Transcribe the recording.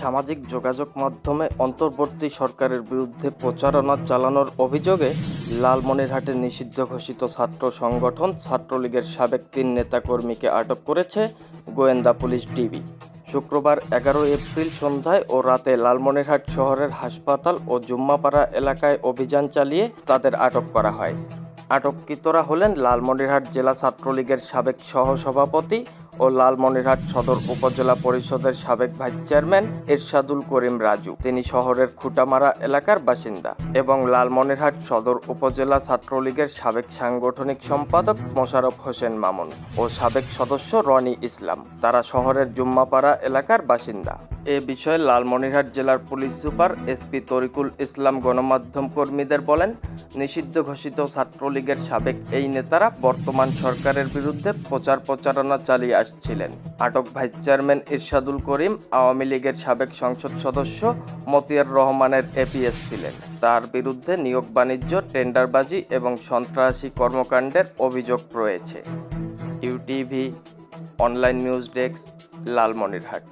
সামাজিক যোগাযোগ মাধ্যমে অন্তর্বর্তী সরকারের বিরুদ্ধে প্রচারণা চালানোর অভিযোগে লালমনিরহাটে নিষিদ্ধ ঘোষিত ছাত্র সংগঠন ছাত্রলীগের সাবেক তিন নেতাকর্মীকে আটক করেছে গোয়েন্দা পুলিশ ডিবি। শুক্রবার এগারো এপ্রিল সন্ধ্যায় ও রাতে লালমনিরহাট শহরের হাসপাতাল ও জুম্মাপাড়া এলাকায় অভিযান চালিয়ে তাদের আটক করা হয়। আটককৃতরা হলেন লালমনিরহাট জেলা ছাত্রলীগের সাবেক সহসভাপতি ও লালমনিরহাট সদর উপজেলা পরিষদের সাবেক ভাইস চেয়ারম্যান এরশাদুল করিম রাজু। তিনি শহরের খুটামারা এলাকার বাসিন্দা এবং লালমনিরহাট সদর উপজেলা ছাত্রলীগের সাবেক সাংগঠনিক সম্পাদক মোশারফ হোসেন মামুন ও সাবেক সদস্য রনি ইসলাম। তারা শহরের জুম্মাপাড়া এলাকার বাসিন্দা। এ বিষয়ে লালমনিরহাট জেলার police super SP Tarikul Islam গণমাধ্যম কর্মীদের বলেন, নিষিদ্ধ ঘোষিত ছাত্রলীগের সাবেক এই নেতারা বর্তমান সরকারের বিরুদ্ধে প্রচার প্রচারণা চালিয়ে আসছিলেন আটক ভাইস চেয়ারম্যান ইরশাদুল করিম আওয়ামী লীগের সাবেক সংসদ সদস্য মতিয়ার রহমানের এপিএস ছিলেন। তার বিরুদ্ধে নিয়োগ বাণিজ্য, টেন্ডারবাজি এবং সন্ত্রাসী কর্মকাণ্ডের অভিযোগ রয়েছে। UTV online news desk Lalmonirhat.